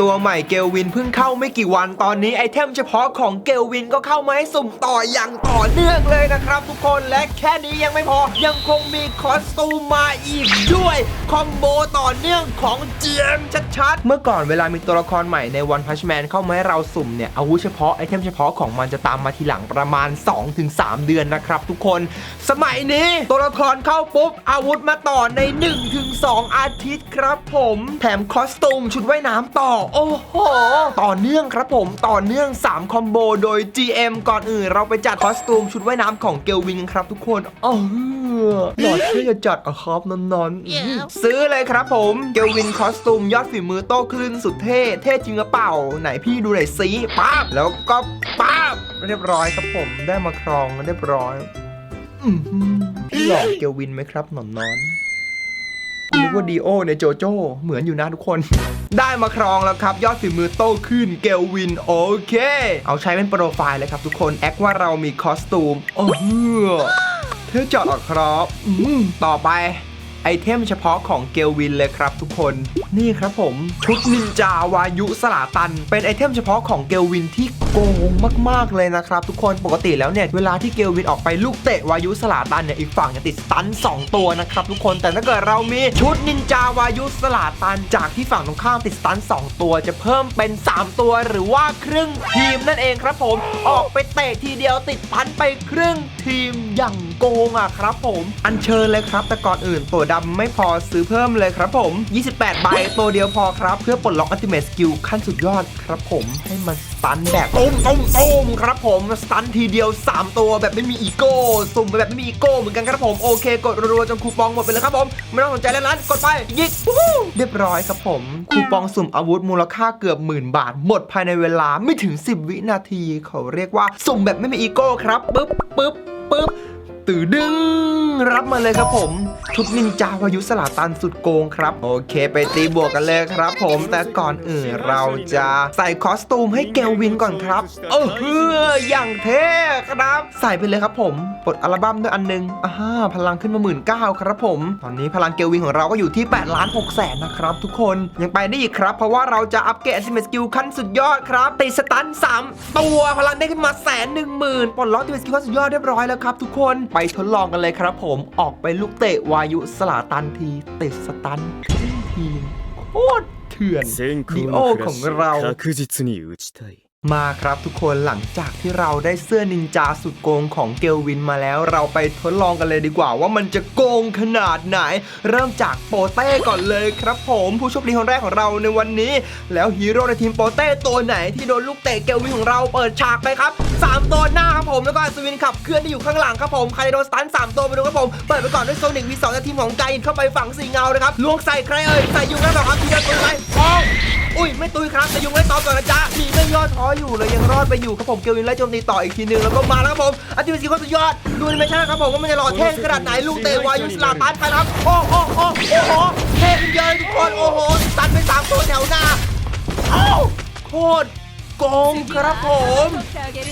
ตัวใหม่เกลวินเพิ่งเข้าไม่กี่วันตอนนี้ไอเทมเฉพาะของเกลวินก็เข้ามาให้สุ่มต่ออย่างต่อเนื่องเลยนะครับทุกคนและแค่นี้ยังไม่พอยังคงมีคอสตูมมาอีกด้วยคอมโบต่อเนื่องของเจียมชัดๆ เมื่อก่อนเวลามีตัวละครใหม่ในวันพัชแมนเข้ามาให้เราสุ่มเนี่ยอาวุธเฉพาะไอเทมเฉพาะของมันจะตามมาทีหลังประมาณ 2-3 เดือนนะครับทุกคน สมัยนี้ตัวละครเข้าปุ๊บอาวุธมาต่อใน 1-2 อาทิตย์ครับผม แถมคอสตูมชุดว่ายน้ำต่อโอ้โห ต่อเนื่องครับผมต่อเนื่อง 3 คอมโบโดย GM ก่อนอื่น เราไปจัดคอสตูมชุดว่ายน้ำของเกลวินกันครับทุกคนเออหลอดเท่จะจัดอะครับนอนๆอื้อหือซื้อเลยครับผมเกลวินคอสตูมยอดฝีมือโต้คลื่นสุดเท่ เท่จริงหรือเปล่า ไหนพี่ดูหน่อยสิป๊าบแล้วก็ป๊าบเรียบร้อยครับผมได้มาครองเรียบร้อยอื้อหือพี่หลอกเกลวินไหมครับหนอนนอน นึกว่าดีโอในโจโจ้เหมือนอยู่นะทุกคน ได้มาครองแล้วครับ ยอดฝีมือโตขึ้นเกลวินโอเค เอาใช้เป็นโปรไฟล์เลยครับทุกคนแอคว่าเรามีคอสตูมโอ้เฮือเธอจอดออกครับอืมต่อไป อเทมเฉพาะของเกลวินเลยครับทุกคน นี่ครับผม ชุดนินจาวายุสลาตัน เป็นไอเทมเฉพาะของเกลวินที่โกงมาก ๆ เลยนะครับ ทุกคนปกติแล้วเนี่ย เวลาที่เกลวินออกไปลูกเตะวายุสลาตันเนี่ย อีกฝั่งจะติดสตัน 2 ตัวนะครับทุกคนแต่ถ้าเกิดเรามีชุดนินจาวายุสลาตัน จากที่ฝั่งตรงข้ามติดสตัน 2 ตัวจะเพิ่มเป็น 3 ตัวหรือว่าครึ่งทีมนั่นเองครับผมออกไปเตะทีเดียวติดพันไปครึ่งทีมอย่าง โกงอะครับผม อัญเชิญเลยครับ แต่ก่อนอื่นตัวดำไม่พอซื้อเพิ่มเลยครับผม 28 ใบตัวเดียวพอครับ เพื่อปลดล็อกอัลติเม e สกิลขั้นสุดยอดครับผมให้มันสตันแบบตุ้มตุ้มตุ้มครับผมสตันทีเดียว 3 ตัวแบบไม่มีอีโก้สุ่มไปแบบไม่มีอีโก้เหมือนกันครับผมโอเค กดรัวๆจนคูปองหมดไปเลยครับผมไม่ต้องสนใจแล้วนั้นกดไปยิกวู้ฮู้เรียบร้อยครับผม คูปองสุ่มอาวุธมูลค่าเกือบหมื่นบาท หมดภายในเวลาไม่ถึง 10 วินาที เขาเรียกว่าสุ่มแบบไม่มีอีโก้ครับปึ๊บปึ๊บปึ๊บ ตื่ดึงรับมาเลยครับผม ชุดนินจาวายุสลาตันสุดโกงครับ โอเค ไปตีบวกกันเลยครับผมแต่ก่อนอื่นเราจะใส่คอสตูมให้เกลวินก่อนครับเออเฮ้ออย่างเท่ครับ ใส่ไปเลยครับผมปลดอัลบั้มด้วยอันหนึงอ่าพลังขึ้นมาหมื่นเก้าครับผม ตอนนี้พลังเกลวินของเราก็อยู่ที่8ล้าน6แสนนะครับ ทุกคนยังไปได้อีกครับ เพราะว่าเราจะอัปเกรดอัลติเมสกิลขั้นสุดยอดครับติดสตัน3ตัวพลังได้ขึ้นมาแสนหนึ่งหมื่นปลดล็อกอัลติเมสกิลขั้นสุดยอดเรียบร้อยแล้วครับทุกคนไปทดลองกันเลยครับผมออกไปลูกเตะวายุสลาตันทีติดสตันครึ่งทีมโคตรเถื่อน 先 ดี 行 โอ のフ ข ラ อง ッシュ เรา を確実に打ちたい มาครับทุกคนหลังจากที่เราได้เสื้อนินจาสุดโกงของเกลวินมาแล้ว เราไปทดลองกันเลยดีกว่า ว่ามันจะโกงขนาดไหน เริ่มจากโปเต้ก่อนเลยครับผมผู้โชคดีคนแรกของเราในวันนี้ แล้วฮีโร่ในทีมโปเต้ตัวไหนที่โดนลูกเตะเกลวินของเราเปิดฉากไปครับสามตัวหน้าครับผมแล้วก็อัศวินขับเคลื่อนที่อยู่ข้างหลังครับผมใครโดนสตันสามตัวไปดูครับผมเปิดไปก่อนด้วยโซนิกวีสองจากทีมของไกอินเข้าไปฝังสีเงานะครับลวงใส่ใครเอ่ยใส่ยุงแล้วเหรอครับทีเดียวตัวไหนปอง อุ้ยไม่ตุยครับแต่ยุงไล่ตอมก่อนนะจ๊ะหนีไม่ย่อท้ออยู่เลยยังรอดไปอยู่ครับผมเกลวินไล่โจมตีต่ออีกทีนึงแล้วก็มาแล้วครับผมอัลติเมทสกิลสุดยอดดูนิเมชั่นครับผมว่ามันจะหล่อเท่ขนาดไหนลูกเตะวายุสลาตันไปครับโอ้โอ้โอ้โอ้โหเท่ขึ้นเยอะทุกคนโอ้โหตันไปสามตัวแถวหน้าเอ้าโคตรกงครับผม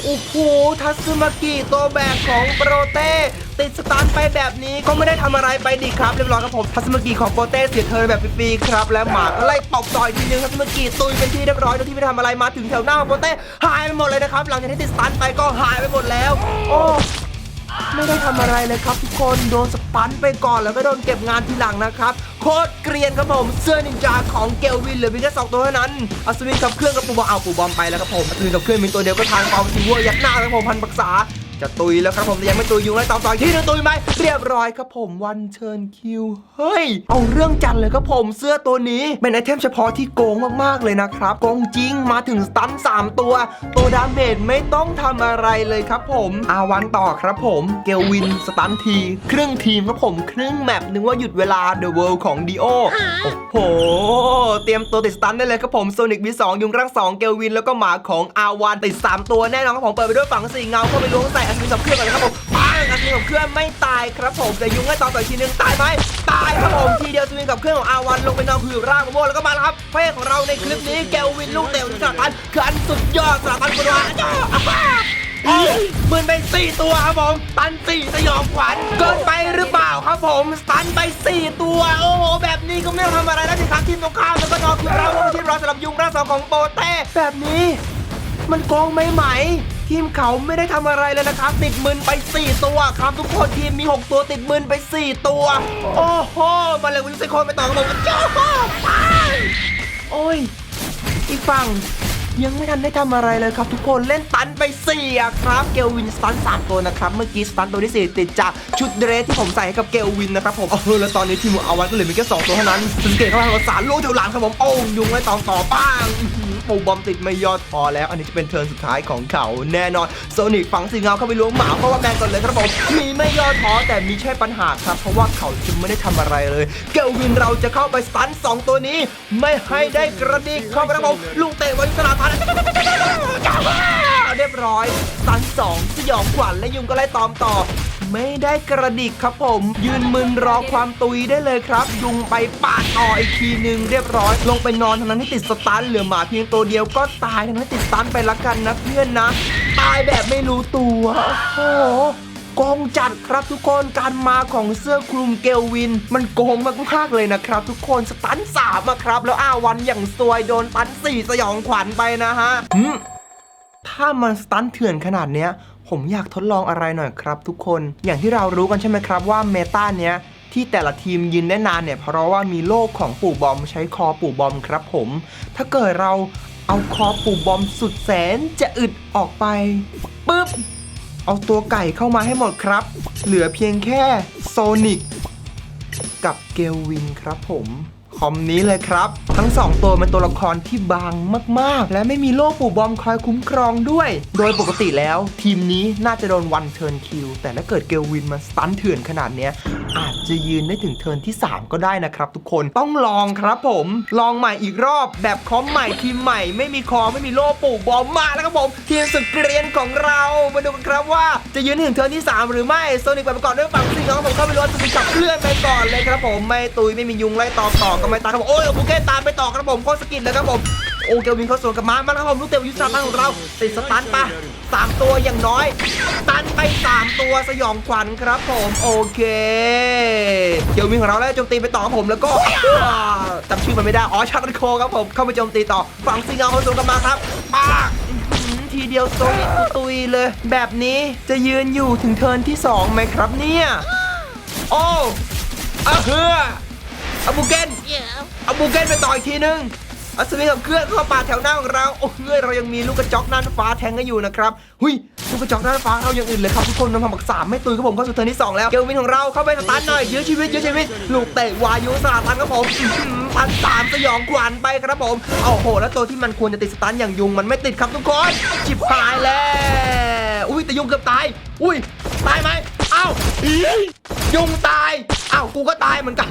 โอ้โห ทัตสึมากิตัวแบกของโปรเต้ ติดสตาร์ทไปแบบนี้ก็ไม่ได้ทำอะไรไปดีครับเรียบร้อยครับผมทัตสึมกิของโปรเต้เสียเธอแบบฟรีๆครับและหมาก็ไล่ตบต่อยทีนึงทัตสึมกิตุยเป็นที่เรียบร้อยโดยที่ไม่ได้ทำอะไรมาถึงแถวหน้าของโปรเต้หายไปหมดเลยนะครับหลังจากที่ติดสตาร์ทไปก็หายไปหมดแล้ว โอ้ไม่ได้ทำอะไรเลยครับทุกคนโดนสปันไปก่อนแล้วก็โดนเก็บงานทีหลังนะครับโคตรเกรียนครับผมเสื้อนินจาของเกลวินเหลือเพียงแค่สองตัวเท่านั้นอัศวินกับเครื่องกับปูบอมเอาปูบอมไปแล้วครับผมอัศวินกับเครื่องมีตัวเดียวก็ทางเปาทีวัวยัดหน้าครับผมพันปรักษา จะตุยแล้วครับผมแต่ยังไม่ตุยยุงไล่ตอมต่อยที่หนึงตุยไหมเรียบร้อยครับผมวันเชิญคิวเฮ้ย เอาเรื่องจันเลยครับผมเสื้อตัวนี้เป็นไอเทมเฉพาะที่โกงมากๆเลยนะครับโกงจริงมาถึงสตันสามตัว ตัวดาเมจไม่ต้องทำอะไรเลยครับผมอาวันต่อครับผมเกลวินสตันทีครึ่งทีมครับผมครึ่งแมปนึกว่าหยุดเวลา The World ของดีโอโอ้โหเตรียมตัวติดสตันได้เลยครับผมโซนิก V2 ยุงร่างสองเกลวินแล้วก็หมาของอาวันติด 3 ตัวแน่นอนครับผมเปิดไปด้วยฝั่งสี่เงาเข้าไปล้วงใส่อัศวินกับเครื่องกันเลยครับผมปังอัศวินกับเครื่องไม่ตายครับผมแต่ยุงให้ต่อต่อทีนึงตายไหมตายครับผมทีเดียวอัศวินกับเครื่องของอาวันลงไปนอนคือร่างมะม่วงแล้วก็มาแล้วครับพระเอกของเราในคลิปนี้เกวินลูกเต๋อสลัดตันคืออันสุดยอดสลัดตันคนว่าจ้าอ้าโอ้ยมืนไปสี่ตัวครับผม ตันสี่สยองขวัญเกินไปหรือเปล่าครับผม ตันไปสี่ตัว โอ้โห แบบนี้ก็ไม่ต้องทำอะไรแล้วสิครับทีมตรงข้ามแล้วก็นอนคือเราที่รอสำหรับยุงร่างสองของโปเต้แบบนี้ มันโกงไหมไหม ทีมเขาไม่ได้ทำอะไรเลยนะครับ ติดมืนไป 4 ตัวครับ ทุกคนทีมมี 6 ตัวติดมืนไป 4 ตัว โอ้โหมาเลยคุณทุกคนไปต่อกับผมกันเจ้าไปโอ้ยอีกฝั่งยังไม่ทันได้ทำอะไรเลยครับ ทุกคนเล่นตันไป4อะครับเกลวินสตัน3ตัวนะครับ เมื่อกี้สตันตัวที่ 4 ติดจากชุดเดรสที่ผมใส่ให้กับเกลวินนะครับผมเออแล้วตอนนี้ทีมเอาไว้ก็เหลือมีแค่2ตัวเท่านั้นสังเกตเข้าไปว่าสารลูกแถวหลังครับผมโอ้ยยุงไล่ต่อต่อป้าง ปูบอมติดไม่ยอดพอแล้ว อันนี้จะเป็นเทิร์นสุดท้ายของเขาแน่นอนโซนิกฝังสีเงาเข้าไปล้วงหมาเพราะว่าแมนก่อนเลยครับผมมีไม่ยอดพอแต่มีแค่ปัญหาครับ เพราะว่าเขาจะไม่ได้ทำอะไรเลย เกลวินเราจะเข้าไปสตันสองตัวนี้ ไม่ให้ได้กระดิกเข้าไปครับผมลุงเตะไว้สนาทันเรียบร้อยสตันสองสยองขวัญและยุงก็ไล่ตอมต่อ ไม่ได้กระดิกครับผม ยืนมึนรอความตุยได้เลยครับ ยุงไปปาดต่ออีกทีหนึ่งเรียบร้อย ลงไปนอนทั้งนั้นที่ติดสตันเหลือหมาเพียงตัวเดียวก็ตายทั้งนั้นติดสตันไปละกันนะเพื่อนนะ ตายแบบไม่รู้ตัวโอ้โหโกงจัดครับทุกคนการมาของเสื้อคลุมเกลวิน มันโกงมากๆเลยนะครับ ทุกคนสตันสามอะครับ แล้วอาวันอย่างซวยโดนตันสี่สยองขวัญไปนะฮะถ้ามันสตันเถื่อนขนาดเนี้ย ผมอยากทดลองอะไรหน่อยครับทุกคน อย่างที่เรารู้กันใช่ไหมครับว่าเมตาเนี้ยที่แต่ละทีมยืนได้นานเนี่ย เพราะว่ามีโลกของปู่บอมใช้คอปู่บอมครับผม ถ้าเกิดเราเอาคอปู่บอมสุดแสนจะอึดออกไปปึ๊บ เอาตัวไก่เข้ามาให้หมดครับ เหลือเพียงแค่โซนิกกับเกลวินครับผม คอมนี้เลยครับ ทั้งสองตัวเป็นตัวละครที่บางมากๆ และไม่มีโล่ปู่บอมคอยคุ้มครองด้วย โดยปกติแล้ว ทีมนี้น่าจะโดนวันเทิร์นคิวแต่ถ้าเกิดเกลวินมันสตันเถื่อนขนาดเนี้ยอาจจะยืนได้ถึงเทิร์นที่ 3 ก็ได้นะครับทุกคนต้องลองครับผม ลองใหม่อีกรอบแบบคอมใหม่ทีมใหม่ ไม่มีคอไม่มีโล่ปู่บอมมาแล้วครับผมทีมสุดเกรียนของเรามาดูกันครับว่า จะยืนถึงเทิร์นที่ 3 หรือไม่โซนิกไปประกอนด้วยฝั่งซิงของผมเข้าไปล้วนสติกับเคลื่อนไปก่อนเลยครับผมไม่ตุยไม่มียุงไล่ตอต่อก็ไม่ตายครับผมโอ้ยบุเก้ตามไปต่อครับผมโคตรสกินเลยครับผมโอเกวินเขาสวนกับมามาแล้วครับผมลูกเตะยุทธศาสตร์ของเราติดสตันปะสามตัวอย่างน้อยตันไปสามตัวสยองขวัญครับผมโอเคเกลวินของเราแล้วโจมตีไปต่อครับผมแล้วก็จำชื่อมันไม่ได้อ๋อชาร์ลโคครับผมเข้าไปโจมตีต่อฝั่งซิงเอาเขาสวนกับมาครับปากทีเดียวโซนิกตุยเลย แบบนี้จะยืนอยู่ถึงเทิร์นที่สองไหมครับเนี่ย โอ้อะเฮือ อาบูเกนเอาบูเกนไปต่ออีกทีนึงอัศวินกับเคลื่อนเข้าป่าแถวหน้าของเรา โอ้เฮ้ยเรายังมีลูกกระจอกน่านฟ้าแทงกันอยู่นะครับหุยลูกกระจอกน่านฟ้าเรายังอื่นเลยครับทุกคนน้ำพันบักสามไม่ตุยครับผมเข้าสู่เทิร์นที่สองแล้วเกลวินของเราเข้าไปสตาร์ทหน่อยยื้อชีวิตยื้อชีวิตลูกเตะวายุสลัดพันครับผมอื้อหือพันสามสยองขวัญไปครับผมโอ้โห แล้วตัวที่มันควรจะติดสตาร์ทอย่างยุงมันไม่ติดครับทุกคนจิบหายแล้วอุ้ยแต่ยุงเกือบตายอุ้ยตายไหมเอ้าอียุงตายเอ้ากูก็ตายเหมือนกัน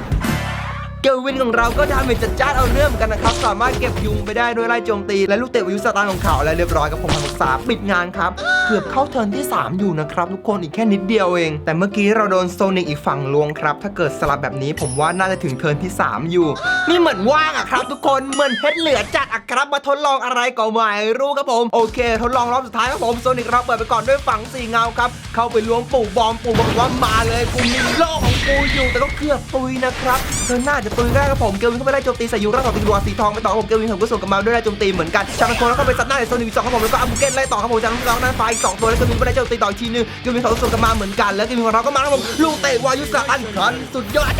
เกลวินของเราก็ดาเมจจัดจ้านเอาเรื่องเหมือนกันนะครับ สามารถเก็บยุงไปได้ด้วยไล่โจมตี และลูกเตะวิวสตาร์ของเขาและเรียบร้อยกับผมพันษาปิดงานครับ เกือบเข้าเทิร์นที่ 3 อยู่นะครับ ทุกคนอีกแค่นิดเดียวเอง แต่เมื่อกี้เราโดนโซนิกอีกฝั่งลวงครับ ถ้าเกิดสลับแบบนี้ผมว่าน่าจะถึงเทิร์นที่ 3 อยู่ นี่เหมือนว่างอะครับ ทุกคนเหมือนเพชรเหลือจัดอะครับมาทดลองอะไรก็ไม่รู้ครับผมโอเค ทดลองรอบสุดท้ายครับผมโซนิกเราเปิดไปก่อนด้วยฝั่งสีเงาครับเข้าไปล้วงปู่บอมปู่บอกว่ามาเลยกูมีโล่ของกูอยู่แต่ก็เกือบตุยนะครับเธอน่าจะตุยได้ครับผมเกลวินเข้าไปไล่โจมตีใส่ยูร่าต่อตีดวงสีทองไปต่อครับผมเกลวินผมก็ส่งกลับมาด้วยไล่โจมตีเหมือนกันชาร์ลโคนแล้วเข้าไปซัดหน้าในโซนิกสองครับผมแล้วก็อัมบุเกตไล่ต่อครับผมจากนั้นเราหน้าไฟอีกสองตัวแล้วเกลวินก็ไล่โจมตีต่ออีกทีนึงเกลวินเขาก็ส่งกลับมาเหมือนกันแล้วเกลวินของเราก็มาครับผมลูกเตะวายุสอันคันสุดยอด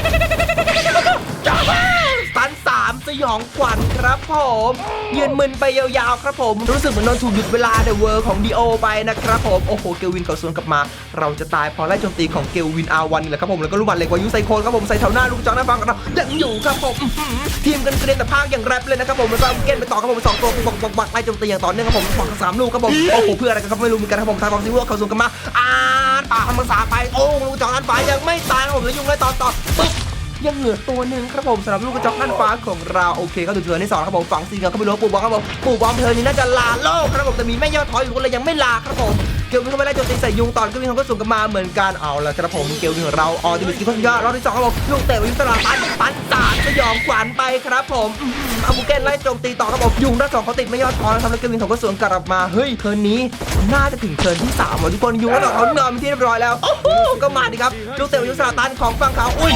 จ้าสัน สามสยองขวัญครับผมยืนมึนไปยาวๆครับผม รู้สึกเหมือนโดนถูกหยุดเวลาเดอะเวิร์ของดีโอไปนะครับผม โอ้โห เกลวินเขาสวนกลับมา เราจะตายเพราะไล่โจมตีของเกลวินอาวันนี่แหละครับผม แล้วก็ลูกบอลเหล็กวายุไซโคนครับผม ใส่แถวหน้าลูกจอกหน้าฟังกันเรายังอยู่ครับผมอื้อหือทีมกันเกรียนแต่ภาคอย่างแรปเลยนะครับผมแล้วก็เอาเกนไปต่อครับผมสองตัวบักบักบักไล่โจมตีอย่างต่อเนื่องครับผมฝั่งสามลูกครับผม โอ้โห เพื่ออะไรกันครับไม่รู้เหมือนกันครับผมทางบอลซิวเขาสวนกลับมาอ่าป่าคำภาษาไป โอ้ลูกจอกนั้นฝ่ายยังไม่ตายครับผมแล้วยุงไล่ต่อต่อปึ๊บ ยังเหลือตัวหนึ่งครับผมสำหรับลูกกระจอกน่านฟ้าของเราโอเคก็ถึงเทินที่สองครับผมฝังซีเกลก็ไม่รู้ว่าปู่บอมครับผมปู่บอมเทินนี้น่าจะลาโลกครับผมแต่มีแม่ยอดถอยอยู่คนเลยยังไม่ลาครับผมเกลวินเข้าไปไล่โจมตีใส่ยุงตอนเกลวินก็ส่งกันมาเหมือนกันเอาละครับผมเกลวินของเราออติมิสกิพัทยารอบที่สองครับผมลูกเตะวินตลาดปันปันสาดสยองขวัญไปครับผมอาบุเกนไล่โจมตีต่อครับผมยุงด้านสองเขาติดไม่ยอดถอยนะครับแล้วเกลวินเขาก็สวนกลับมาเฮ้ยเทิร์นนี้น่าจะถึงเทิร์นที่สามว่ะทุกคนยุงด้านสองเขานอนเป็นที่เรียบร้อยแล้วโอ้โหก็มาดิครับลูกเตะวินตลาดตันของฝั่งเขาอุ้ย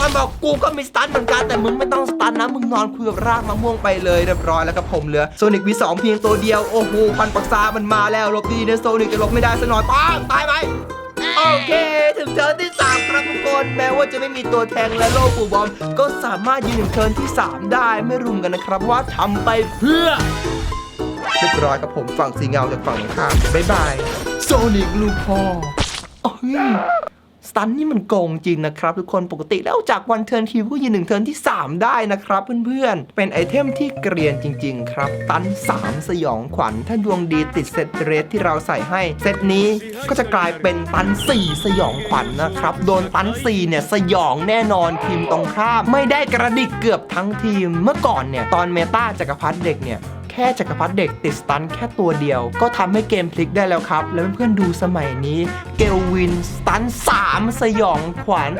มันบอกกูก็มีสตันเหมือนกันแต่มึงไม่ต้องสตันนะ มึงนอนคุยกับรากมะม่วงไปเลยเรียบร้อยแล้วกับผมเหลือโซนิกวีสองเพียงตัวเดียว โอ้โหพันปักษามันมาแล้วหลบดีนะโซนิกจะหลบไม่ได้ซะหน่อยป้างตายไหมโอเค ถึงเทิร์นที่ 3 ครับทุกคนแม้ว่าจะไม่มีตัวแทงและโลปูบอม ก็สามารถยืนถึงเทิร์นที่ 3 ได้ไม่รุมกันนะครับว่าทำไปเพื่อเรียบร้อยกับผมฝั่งสีเงาจากฝั่งข้ามบ๊ายบายโซนิกลูกพ่อ สตันนี่มันโกงจริงนะครับทุกคนปกติแล้วจากวันเทิร์นคิวก็ยืนหนึ่งเทิร์นที่ 3 ได้นะครับเพื่อนๆ เป็นไอเทมที่เกรียนจริง ๆ ครับ ตัน 3 สยองขวัญ ถ้าดวงดีติดเซตเรสที่เราใส่ให้ เซตนี้ก็จะกลายเป็นตัน 4 สยองขวัญนะครับ โดนตัน 4 เนี่ย สยองแน่นอนทีมตรงข้าม ไม่ได้กระดิกเกือบทั้งทีมเมื่อก่อนเนี่ย ตอนเมตาจักรพรรดิเด็กเนี่ย ค่จักรพรรดิเด็กติดสตันแค่ตัวเดียว ก็ทำให้เกมพลิกได้แล้วครับ แล้วเพื่อนๆดูสมัยนี้ เกลวินสตันสามสยองขวัญ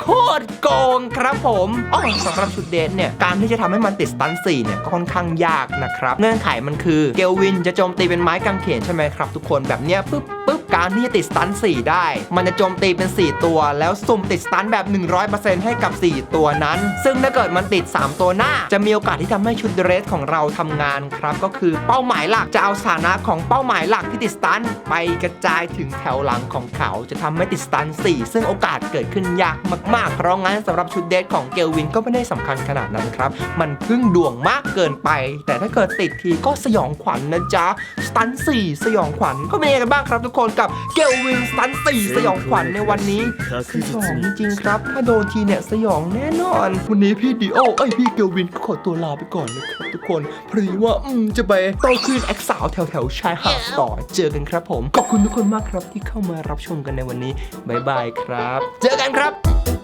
โคตรโกงครับผมอ๋อสำหรับชุดเดทเนี่ย การที่จะทำให้มันติดสตันสี่เนี่ย ก็ค่อนข้างยากนะครับ เงื่อนไขมันคือ เกลวินจะโจมตีเป็นไม้กางเขนใช่ไหมครับ ทุกคนแบบเนี้ยปุ๊บ ปุ๊บการที่จะติดสตัน4ได้ มันจะโจมตีเป็น 4 ตัว แล้วสุ่มติดสตันแบบ 100%ให้กับ 4 ตัวนั้น ซึ่งถ้าเกิดมันติด 3 ตัวหน้า จะมีโอกาสที่ทำให้ชุดเดรสของเราทำงานครับก็คือเป้าหมายหลักจะเอาสถานะของเป้าหมายหลักที่ติดสตันไปกระจายถึงแถวหลังของเขา จะทำให้ติดสตัน4 ซึ่งโอกาสเกิดขึ้นยากมากๆ เพราะงั้นสำหรับชุดเดทของเกลวินก็ไม่ได้สำคัญขนาดนั้นครับ มันพึ่งดวงมากเกินไป แต่ถ้าเกิดติดทีก็สยองขวัญนะจ๊ะสตัน4สยองขวัญก็เป็นยังไงกันบ้างครับทุกคนกับเกลวินสตัน4สยองขวัญในวันนี้สยองจริงๆครับ ถ้าโดนทีเนี่ยสยองแน่นอน วันนี้พี่ดีโอเอ้ยพี่เกลวินก็ขอตัวลาไปก่อนนะครับทุกคนเพราะว่าอืมจะไปโตขึ้นแอคสาวแถวแถวๆชายหาดต่อเจอกันครับผม ขอบคุณทุกคนมากครับที่เข้ามารับชมกันในวันนี้บ๊ายบายครับ เจอกันครับ